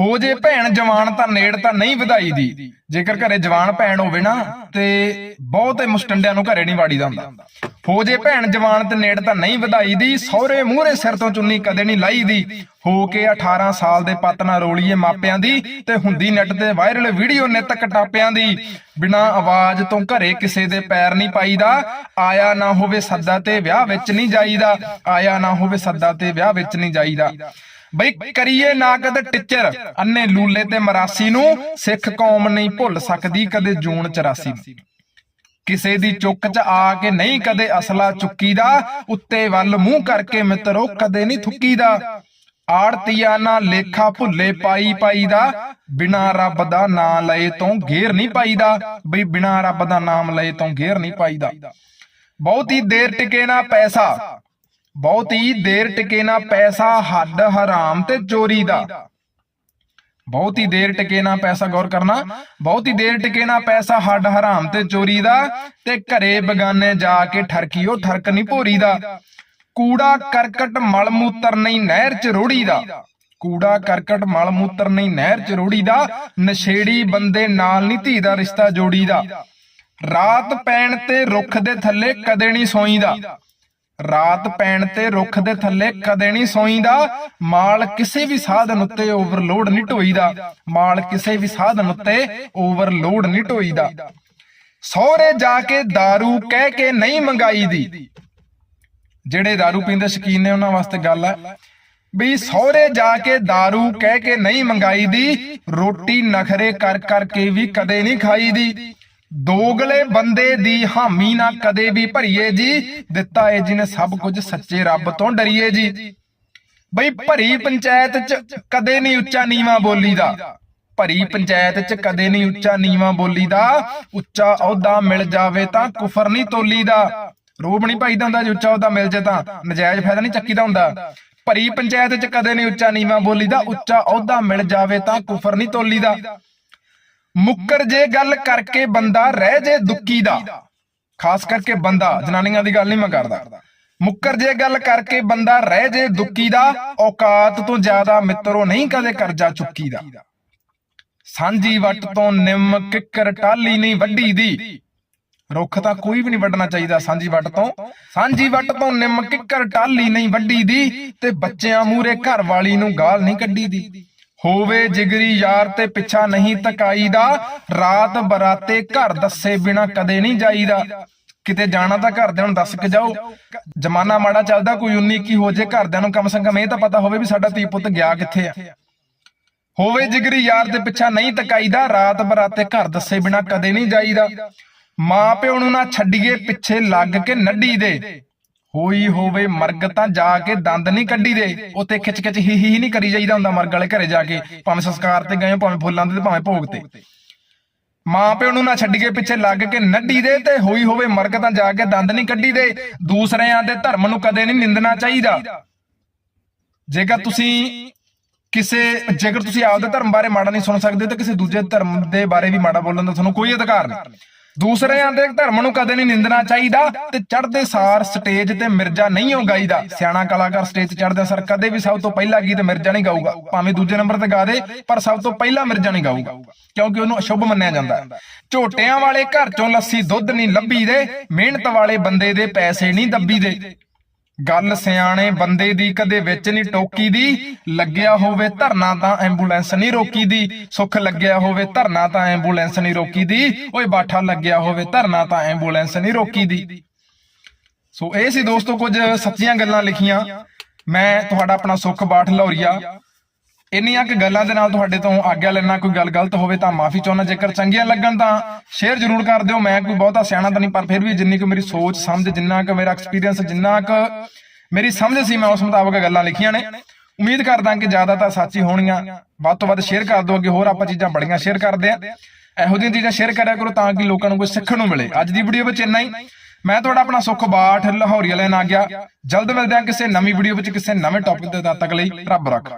ਹੋ ਜੇ ਭੈਣ ਜਵਾਨ ਤਾਂ ਨੇੜ ਤਾਂ ਨਹੀਂ ਵਧਾਈ ਦੀ। ਜੇਕਰ ਘਰੇ ਜਵਾਨ ਭੈਣ ਹੋਵੇ ਨਾ ਤੇ ਬਹੁਤੇ ਮੁਸਟੰਡਿਆਂ ਨੂੰ ਘਰੇ ਨਹੀਂ ਵਾੜੀਦਾ ਹੁੰਦਾ। ਹੋ ਜੇ ਭੈਣ ਜਵਾਨ ਤੇ ਨੇੜ ਤਾਂ ਨਹੀਂ ਵਧਾਈ ਦੀ ਸਹੁਰੇ ਮੂਹਰੇ ਸਿਰ ਤੋਂ ਚੁੰਨੀ ਕਦੇ ਨਹੀਂ ਲਾਈ ਦੀ। ਹੋ ਕੇ 18 ਸਾਲ ਦੇ ਪੱਤ ਨਾ ਰੋਲੀਏ ਮਾਪਿਆਂ ਦੀ ਤੇ ਹੁੰਦੀ ਨੈਟ ਤੇ ਵਾਇਰਲ ਵੀਡੀਓ ਨਿੱਤ ਕਟਾਪਿਆਂ ਦੀ। ਬਿਨਾ ਆਵਾਜ਼ ਤੋਂ ਘਰੇ ਕਿਸੇ ਦੇ ਪੈਰ ਨਹੀਂ ਪਾਈਦਾ। ਆਇਆ ਨਾ ਹੋਵੇ ਸੱਦਾ ਤੇ ਵਿਆਹ ਵਿੱਚ ਨਹੀਂ ਜਾਈਦਾ ਆਇਆ ਨਾ ਹੋਵੇ ਸੱਦਾ ਤੇ ਵਿਆਹ ਵਿੱਚ ਨਹੀਂ ਜਾਈਦਾ ਬਈ ਕਰੀਏ ਨਾ ਕਦੇ ਟਿੱਚਰ। ਅੰਨੇ ਲੂਲੇ ਤੇ ਮਰਾਸੀ ਨੂੰ ਸਿੱਖ ਕੌਮ ਨਹੀਂ ਭੁੱਲ ਸਕਦੀ ਕਦੇ ਜੂਨ 84 ਨੂੰ ਕਿਸੇ ਦੀ ਚੁੱਕ 'ਚ ਆ ਕੇ ਨਹੀਂ ਕਦੇ ਅਸਲਾ ਚੁੱਕੀਦਾ, ਉੱਤੇ ਵੱਲ ਮੂੰਹ ਕਰਕੇ ਮਿੱਤਰੋ ਕਦੇ ਨਹੀਂ ਥੁੱਕੀਦਾ। ਆੜਤੀਆ ਨਾ ਲੇਖਾ ਭੁੱਲੇ ਪਾਈ ਪਾਈ ਦਾ ਬਿਨਾ ਰੱਬ ਦਾ ਨਾਮ ਲਏ ਤੋਂ ਗੇਰ ਨਹੀਂ ਪਾਈਦਾ। ਬਈ ਬਿਨਾ ਰੱਬ ਦਾ ਨਾਮ ਲਏ ਤੋਂ ਗੇਰ ਨਹੀਂ ਪਾਈਦਾ। ਬਹੁਤੀ ਦੇਰ ਟਿਕੇ ਨਾ ਪੈਸਾ। ਬਹੁਤੀ ਦੇਰ ਟਿਕੇ ਨਾ ਪੈਸਾ, ਹੱਦ, ਹਰਾਮ ਤੇ ਚੋਰੀ ਦਾ। ਬਹੁਤੀ ਦੇਰ ਟਿਕੇ ਨਾ ਪੈਸਾ, ਗੌਰ ਕਰਨਾ। ਬਹੁਤੀ ਦੇਰ ਟਿਕੇ ਨਾ ਪੈਸਾ ਹੱਡ ਹਰਾਮ ਤੇ ਚੋਰੀ ਦਾ ਤੇ ਘਰੇ ਬਗਾਨੇ ਜਾ ਕੇ ਠਰਕੀਓ ਠਰਕ ਨਹੀਂ ਭੋਰੀ ਦਾ। ਕੂੜਾ, ਕਰਕਟ, ਮਲ, ਮੂਤਰ ਨਹੀਂ, ਨਹਿਰ ਚ ਰੋੜੀ ਦਾ। ਕੂੜਾ, ਕਰਕਟ, ਮਲ, ਮੂਤਰ ਨਹੀਂ, ਨਹਿਰ ਚ ਰੋੜੀ ਦਾ। ਨਸ਼ੇੜੀ ਬੰਦੇ ਨਾਲ ਨਹੀਂ ਧੀ ਦਾ ਰਿਸ਼ਤਾ ਜੋੜੀ ਦਾ। ਰਾਤ ਪੈਣ ਤੇ ਰੁੱਖ ਦੇ ਥੱਲੇ ਕਦੇ ਨਹੀਂ ਸੋਈਦਾ। ਰਾਤ ਪੈਣ ਤੇ ਰੁੱਖ ਦੇ ਥੱਲੇ ਕਦੇ ਨਹੀਂ ਸੋਈਦਾ ਮਾਲ ਕਿਸੇ ਵੀ ਸਾਧਨ ਉੱਤੇ ਓਵਰਲੋਡ ਨਹੀਂ ਢੋਈਦਾ ਮਾਲ ਕਿਸੇ ਵੀ ਸਾਧਨ ਉੱਤੇ ਓਵਰਲੋਡ ਨਹੀਂ ਢੋਈਦਾ ਸਹੁਰੇ ਜਾ ਕੇ दारू ਕਹਿ ਕੇ ਨਹੀਂ ਮੰਗਾਈ ਦੀ ਜਿਹੜੇ दारू ਪੀਂਦੇ ਸ਼ਕੀਨ ਨੇ ਉਹਨਾਂ ਵਾਸਤੇ ਗੱਲ ਹੈ ਵੀ ਸਹੁਰੇ ਜਾ ਕੇ दारू ਕਹਿ ਕੇ ਨਹੀਂ ਮੰਗਾਈ ਦੀ ਰੋਟੀ ਨਖਰੇ ਕਰ ਕਰਕੇ ਵੀ ਕਦੇ ਨਹੀਂ ਖਾਈ ਦੀ ਦੋਗਲੇ ਬੰਦੇ ਦੀ ਹਾਮੀ ਨਾ ਕਦੇ ਵੀ ਭਰੀਏ ਜੀ। ਦਿੱਤਾ ਏ ਜਿਹਨੇ ਸਭ ਕੁਝ ਸੱਚੇ ਰੱਬ ਤੋਂ ਡਰੀਏ ਜੀ। ਬਈ ਭਰੀ ਪੰਚਾਇਤ ਚ ਕਦੇ ਨਹੀਂ ਉੱਚਾ ਨੀਵਾ ਬੋਲੀਦਾ। ਭਰੀ ਪੰਚਾਇਤ ਚ ਕਦੇ ਨਹੀਂ ਉੱਚਾ ਨੀਵਾ ਬੋਲੀਦਾ। ਉੱਚਾ ਅਹੁਦਾ ਮਿਲ ਜਾਵੇ ਤਾਂ ਕੁਫਰ ਨਹੀਂ ਤੋਲੀਦਾ। ਰੋਬ ਨਹੀਂ ਭਾਈਦਾ ਹੁੰਦਾ ਜੇ ਉੱਚਾ ਅਹੁਦਾ ਮਿਲ ਜੇ ਤਾਂ। ਨਜਾਇਜ਼ ਫਾਇਦਾ ਨਹੀਂ ਚੱਕੀਦਾ ਹੁੰਦਾ। ਭਰੀ ਪੰਚਾਇਤ ਚ ਕਦੇ ਨਹੀਂ ਉੱਚਾ ਨੀਵਾ ਬੋਲੀਦਾ। ਉੱਚਾ ਅਹੁਦਾ ਮਿਲ ਜਾਵੇ ਤਾਂ ਕੁਫਰ ਨਹੀਂ ਤੋਲੀਦਾ। ਮੁੱਕਰ ਜੇ ਗੱਲ ਕਰਕੇ ਬੰਦਾ ਰਹਿ ਜੇ ਦੁੱਕੀ ਦਾ। ਖਾਸ ਕਰਕੇ ਬੰਦਾ, ਜਨਾਨੀਆਂ ਦੀ ਗੱਲ ਨਹੀਂ ਮੈਂ ਕਰਦਾ। ਮੁੱਕਰ ਜੇ ਗੱਲ ਕਰਕੇ ਬੰਦਾ ਰਹਿ ਜੇ ਦੁੱਕੀ ਦਾ, ਔਕਾਤ ਤੋਂ ਜ਼ਿਆਦਾ ਮਿੱਤਰੋ ਨਹੀਂ ਕਦੇ ਕਰਜ਼ਾ ਚੁੱਕੀ ਦਾ। ਸਾਂਝੀ ਵੱਟ ਤੋਂ ਨਿੰਮ ਕਿੱਕਰ ਟਾਲੀ ਨਹੀਂ ਵੱਢੀ ਦੀ। ਰੁੱਖ ਤਾਂ ਕੋਈ ਵੀ ਨਹੀਂ ਵੱਢਣਾ ਚਾਹੀਦਾ ਸਾਂਝੀ ਵੱਟ ਤੋਂ। ਸਾਂਝੀ ਵੱਟ ਤੋਂ ਨਿੰਮ ਕਿੱਕਰ ਟਾਲੀ ਨਹੀਂ ਵੱਢੀ ਦੀ ਤੇ ਬੱਚਿਆਂ ਮੂਰੇ ਘਰ ਵਾਲੀ ਨੂੰ ਗਾਲ ਨਹੀਂ ਕੱਢੀ ਦੀ। ਹੋਵੇ ਜਿਗਰੀ ਯਾਰ ਤੇ ਪਿੱਛਾ ਨਹੀਂ ਤਕਾਈਦਾ, ਰਾਤ ਬਰਾਤੇ ਘਰ ਦੱਸੇ ਬਿਨਾ ਕਦੇ ਨਹੀਂ ਜਾਈਦਾ। ਕਿਤੇ ਜਾਣਾ ਤਾਂ ਘਰਦਿਆਂ ਨੂੰ ਦੱਸ ਕੇ ਜਾਓ। ਜਮਾਨਾ ਮਾੜਾ ਚੱਲਦਾ, ਕੋਈ 19 ਕੀ ਹੋ ਜੇ ਘਰਦਿਆਂ ਨੂੰ ਕਮ ਸੇ ਕਮ ਇਹ ਤਾਂ ਪਤਾ ਹੋਵੇ ਵੀ ਸਾਡਾ ਧੀ ਪੁੱਤ ਗਿਆ ਕਿੱਥੇ ਆ। ਹੋਵੇ ਜਿਗਰੀ ਯਾਰ ਦੇ ਪਿੱਛਾ ਨਹੀਂ ਤਕਾਈਦਾ, ਰਾਤ ਬਰਾਤੇ ਘਰ ਦੱਸੇ ਬਿਨਾ ਕਦੇ ਨਹੀਂ ਜਾਈਦਾ। ਮਾਂ ਪਿਓ ਨੂੰ ਨਾ ਛੱਡੀਏ ਪਿੱਛੇ ਲੱਗ ਕੇ ਨੱਡੀ ਦੇ। ਹੋਈ ਹੋਵੇ ਮਰਗ ਤਾਂ ਜਾ ਕੇ ਦੰਦ ਨਹੀਂ ਕੱਢੀ ਦੇ। ਉੱਤੇ ਖਿੱਚ ਖਿੱਚ ਹੀ ਹੀ ਨਹੀਂ ਕਰੀ ਜਾਈਦਾ ਹੁੰਦਾ ਮਰਗ ਵਾਲੇ ਘਰੇ ਜਾ ਕੇ। ਭਾਵੇਂ ਸੰਸਕਾਰ ਤੇ ਗਏ ਭਾਵੇਂ ਫੁੱਲਾਂ ਤੇ, ਭਾਵੇਂ ਭੋਗ ਤੇ। ਮਾਂ ਪਿਓ ਨੂੰ ਨਾ ਛੱਡੀਏ ਪਿੱਛੇ ਲੱਗ ਕੇ ਨੱਡੀ ਦੇ ਤੇ ਹੋਈ ਹੋਵੇ ਮਰਗ ਤਾਂ ਜਾ ਕੇ ਦੰਦ ਨਹੀਂ ਕੱਢੀ ਦੇ। ਦੂਸਰਿਆਂ ਦੇ ਧਰਮ ਨੂੰ ਕਦੇ ਨਹੀਂ ਨਿੰਦਣਾ ਚਾਹੀਦਾ। ਜੇਕਰ ਤੁਸੀਂ ਕਿਸੇ, ਜੇਕਰ ਤੁਸੀਂ ਆਪਦੇ ਧਰਮ ਬਾਰੇ ਮਾੜਾ ਨਹੀਂ ਸੁਣ ਸਕਦੇ ਤਾਂ ਕਿਸੇ ਦੂਜੇ ਧਰਮ ਦੇ ਬਾਰੇ ਵੀ ਮਾੜਾ ਬੋਲਣ ਦਾ ਤੁਹਾਨੂੰ ਕੋਈ ਅਧਿਕਾਰ ਨਹੀਂ। ਦੂਸਰਿਆਂ ਦੇ ਧਰਮ ਨੂੰ ਕਦੇ ਨਹੀਂ ਨਿੰਦਣਾ ਚਾਹੀਦਾ ਤੇ ਚੜ੍ਹਦੇ ਸਾਰ ਸਟੇਜ ਤੇ ਮਿਰਜ਼ਾ ਨਹੀਂ ਹੋ ਗਾਈਦਾ ਸਿਆਣਾ ਕਲਾਕਾਰ ਸਟੇਜ ਤੇ ਚੜ੍ਹਦੇ ਸਾਰ, ਕਦੇ ਵੀ ਸਭ ਤੋਂ ਪਹਿਲਾ ਗੀਤ ਮਿਰਜ਼ਾ ਨਹੀਂ ਗਾਊਗਾ। ਭਾਵੇਂ ਦੂਜੇ ਨੰਬਰ ਤੇ ਗਾ ਦੇ, ਪਰ ਸਭ ਤੋਂ ਪਹਿਲਾ ਮਿਰਜ਼ਾ ਨਹੀਂ ਗਾਊਗਾ, ਕਿਉਂਕਿ ਉਹਨੂੰ ਅਸ਼ੁਭ ਮੰਨਿਆ ਜਾਂਦਾ ਝੋਟਿਆਂ ਵਾਲੇ ਘਰ ਚੋਂ ਲੱਸੀ ਦੁੱਧ ਨਹੀਂ ਲੱਭੀ ਦੇ ਮਿਹਨਤ ਵਾਲੇ ਬੰਦੇ ਦੇ ਪੈਸੇ ਨਹੀਂ ਦੱਬੀ ਦੇ ਗੱਲ ਸਿਆਣੇ ਬੰਦੇ ਦੀ ਕਦੇ ਵਿੱਚ ਨਹੀਂ ਟੋਕੀ ਦੀ। ਲੱਗਿਆ ਹੋਵੇ ਧਰਨਾ ਤਾਂ ਐਂਬੂਲੈਂਸ ਨਹੀਂ ਰੋਕੀ ਦੀ। ਸੁੱਖ ਲੱਗਿਆ ਹੋਵੇ ਧਰਨਾ ਤਾਂ ਐਂਬੂਲੈਂਸ ਨਹੀਂ ਰੋਕੀ ਦੀ। ਓਏ ਬਾਠਾ ਲੱਗਿਆ ਹੋਵੇ ਧਰਨਾ ਤਾਂ ਐਂਬੂਲੈਂਸ ਨਹੀਂ ਰੋਕੀ ਦੀ। ਸੋ ਇਹ ਸੀ ਦੋਸਤੋ ਕੁਝ ਸੱਚੀਆਂ ਗੱਲਾਂ ਲਿਖੀਆਂ। ਮੈਂ ਤੁਹਾਡਾ ਆਪਣਾ ਸੁੱਖ ਬਾਠ ਲੌਰੀਆ। ਇੰਨੀਆਂ ਕਿ ਗੱਲਾਂ ਦੇ ਨਾਲ ਤੁਹਾਡੇ ਤੋਂ ਆਗਿਆ ਲੈਣਾ ਕੋਈ ਗੱਲ ਗਲਤ ਹੋਵੇ ਤਾਂ ਮਾਫੀ ਚਾਹੁੰਦਾ, ਜੇਕਰ ਚੰਗੀਆਂ ਲੱਗਣ ਤਾਂ ਸ਼ੇਅਰ ਜ਼ਰੂਰ ਕਰ ਦਿਓ। ਮੈਂ ਕੋਈ ਬਹੁਤਾ ਸਿਆਣਾ ਤਾਂ ਨਹੀਂ, ਪਰ ਫਿਰ ਵੀ ਜਿੰਨੀ ਕੁ ਮੇਰੀ ਸੋਚ, ਸਮਝ, ਜਿੰਨਾ ਕੁ ਮੇਰਾ ਐਕਸਪੀਰੀਅੰਸ ਜਿੰਨਾ ਕੁ ਮੇਰੀ ਸਮਝ ਸੀ, ਮੈਂ ਉਸ ਮੁਤਾਬਕ ਗੱਲਾਂ ਲਿਖੀਆਂ ਨੇ। ਉਮੀਦ ਕਰਦਾ ਕਿ ਜ਼ਿਆਦਾ ਤਾਂ ਸੱਚ ਹੀ ਹੋਣੀਆਂ। ਵੱਧ ਤੋਂ ਵੱਧ ਸ਼ੇਅਰ ਕਰ ਦਿਓ। ਅੱਗੇ ਹੋਰ ਆਪਾਂ ਚੀਜ਼ਾਂ ਬੜੀਆਂ ਸ਼ੇਅਰ ਕਰਦੇ ਆ ਇਹੋ ਜਿਹੀਆਂ ਚੀਜ਼ਾਂ ਸ਼ੇਅਰ ਕਰਿਆ ਕਰੋ ਤਾਂ ਕਿ ਲੋਕਾਂ ਨੂੰ ਕੁਝ ਸਿੱਖਣ ਨੂੰ ਮਿਲੇ। ਅੱਜ ਦੀ ਵੀਡੀਓ ਵਿੱਚ ਇੰਨਾ ਹੀ। ਮੈਂ ਤੁਹਾਡਾ ਆਪਣਾ ਸੁਖ ਬਾਠ ਲਾਹੌਰੀ ਲੈਣ ਆ ਗਿਆ। ਜਲਦ ਮਿਲਦੇ ਹਾਂ ਕਿਸੇ ਨਵੀਂ ਵੀਡੀਓ ਵਿੱਚ ਕਿਸੇ ਨਵੇਂ ਟੌਪਿਕ ਦੇ ਤਦ ਤੱਕ ਲਈ। ਰੱਬ ਰੱਖ।